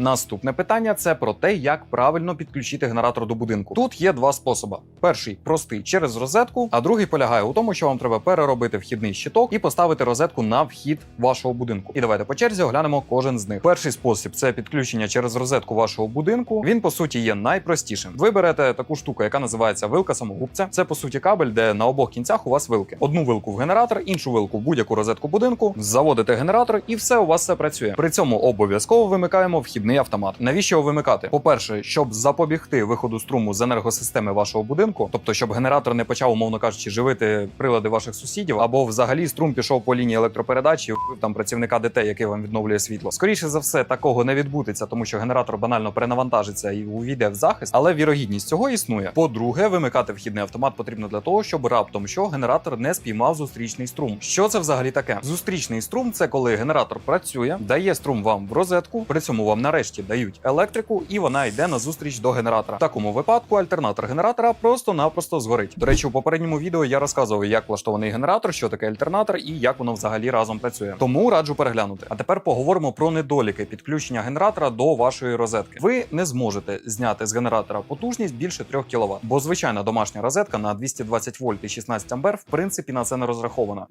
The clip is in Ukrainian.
Наступне питання це про те, як правильно підключити генератор до будинку. Тут є два способи: перший простий через розетку, а другий полягає у тому, що вам треба переробити вхідний щиток і поставити розетку на вхід вашого будинку. І давайте по черзі оглянемо кожен з них. Перший спосіб це підключення через розетку вашого будинку. Він по суті є найпростішим. Ви берете таку штуку, яка називається вилка самогубця. Це по суті кабель, де на обох кінцях у вас вилки. Одну вилку в генератор, іншу вилку в будь-яку розетку будинку. Заводите генератор, і все у вас все працює. При цьому обов'язково вимикаємо вхідний автомат. Навіщо його вимикати? По-перше, щоб запобігти виходу струму з енергосистеми вашого будинку, тобто щоб генератор не почав, умовно кажучи, живити прилади ваших сусідів, або взагалі струм пішов по лінії електропередачі, там працівника ДТ, який вам відновлює світло. Скоріше за все, такого не відбудеться, тому що генератор банально перенавантажиться і увійде в захист, але вірогідність цього існує. По-друге, вимикати вхідний автомат потрібно для того, щоб раптом що генератор не спіймав зустрічний струм. Що це взагалі таке? Зустрічний струм це коли генератор працює, дає струм вам в розетку, при цьому вам нарешті дають електрику, і вона йде на зустріч до генератора. В такому випадку альтернатор генератора просто-напросто згорить. До речі, у попередньому відео я розказував, як влаштований генератор, що таке альтернатор і як воно взагалі разом працює. Тому раджу переглянути. А тепер поговоримо про недоліки підключення генератора до вашої розетки. Ви не зможете зняти з генератора потужність більше 3 кВт, бо звичайна домашня розетка на 220 вольт і 16 ампер в принципі на це не розрахована.